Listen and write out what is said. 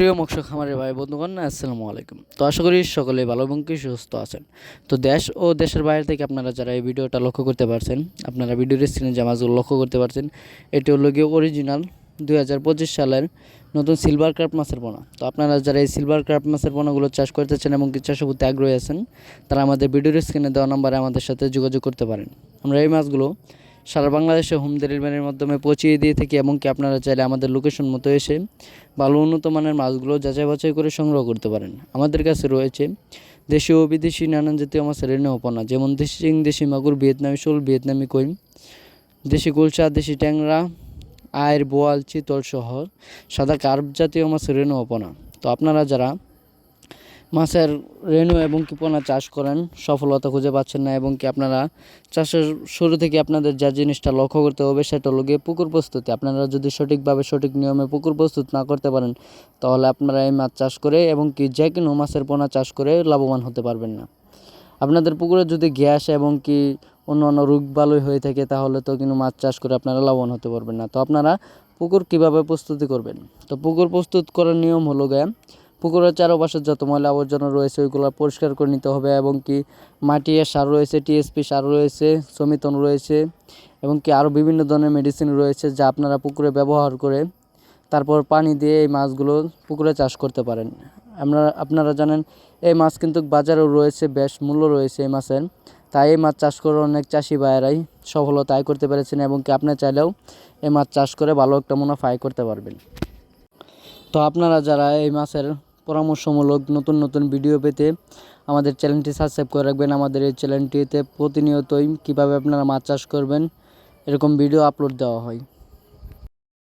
প্রিয় মৎস্য খামারের ভাই বন্ধুগণ, আসসালামু আলাইকুম। তো আশা করি সকলে ভালো এবং কি সুস্থ আছেন। তো দেশ ও দেশের বাইরে থেকে আপনারা যারা এই ভিডিওটা লক্ষ্য করতে পারছেন, আপনারা ভিডিওর স্ক্রিনে যে মাছগুলো লক্ষ্য করতে পারছেন, এটি হলো গিয়ে অরিজিনাল দুই হাজার পঁচিশ সালের নতুন সিলভার ক্রাফট মাছের পোনা। তো আপনারা যারা এই সিলভার ক্রাফট মাছের পোনাগুলো চাষ করতেছেন এবং কি চাষের প্রতি আগ্রহী আছেন, তারা আমাদের ভিডিওর স্ক্রিনে দেওয়া নম্বরে আমাদের সাথে যোগাযোগ করতে পারেন। আমরা এই মাছগুলো সারা বাংলাদেশে হোম ডেলিভারির মাধ্যমে পৌঁছিয়ে দিয়ে থাকি এবং কি আপনারা চাইলে আমাদের লোকেশন মতো এসে ভালো উন্নত মানের মাছগুলো যাচাই বাছাই করে সংগ্রহ করতে পারেন। আমাদের কাছে রয়েছে দেশীয় ও বিদেশি নানান জাতীয় মাছের রেণুপনা যেমন দেশি চিং, দেশি মাগুর, ভিয়েতনামি শোল, ভিয়েতনামি কই, দেশি গুলচা দেশি ট্যাংরা, আয়ের বোয়াল, চিতল সহ সাদা কার্প জাতীয় মাছের রেণুপনা তো আপনারা যারা মাছের রেণু এবং কি পোনা চাষ করেন, সফলতা খুঁজে পাচ্ছেন না এবং কি আপনারা চাষের শুরু থেকে আপনাদের যা জিনিসটা লক্ষ্য করতে হবে সেটা হলো গিয়ে পুকুর প্রস্তুতি। আপনারা যদি সঠিকভাবে সঠিক নিয়মে পুকুর প্রস্তুত না করতে পারেন, তাহলে আপনারা এই মাছ চাষ করে এবং কি যে কোনো মাছের পোনা চাষ করে লাভবান হতে পারবেন না। আপনাদের পুকুরে যদি গ্যাস এবং কি অন্য অন্য রোগ বালুই হয়ে থাকে, তাহলে তো কিন্তু মাছ চাষ করে আপনারা লাভবান হতে পারবেন না। তো আপনারা পুকুর কীভাবে প্রস্তুতি করবেন? তো পুকুর প্রস্তুত করার নিয়ম হলো গিয়ে পুকুরের চারপাশে যত ময়লা আবর্জনা রয়েছে, ওইগুলো পরিষ্কার করে নিতে হবে এবং কি মাটি আর সার রয়েছে টিএসপি সার রয়েছে, সমিতন রয়েছে এবং কি আরও বিভিন্ন ধরনের মেডিসিন রয়েছে যা আপনারা পুকুরে ব্যবহার করে তারপর পানি দিয়ে এই মাছগুলো পুকুরে চাষ করতে পারেন। আপনারা আপনারা জানেন, এই মাছ কিন্তু বাজারেও রয়েছে, বেশ মূল্য রয়েছে এই মাছের। তাই এই মাছ চাষ করে অনেক চাষি ভাইয়েরাই সফলতা আয় করতে পেরেছেন এবং কি আপনি চাইলেও এই মাছ চাষ করে ভালো একটা মুনাফা আয় করতে পারবেন। তো আপনারা যারা এই মাছের পরামর্শমূলক নতুন নতুন ভিডিও পেতে আমাদের চ্যানেলটি সাবস্ক্রাইব করে রাখবেন। আমাদের এই চ্যানেলটিতে প্রতিনিয়তই কীভাবে আপনারা মাছ চাষ করবেন, এরকম ভিডিও আপলোড দেওয়া হয়।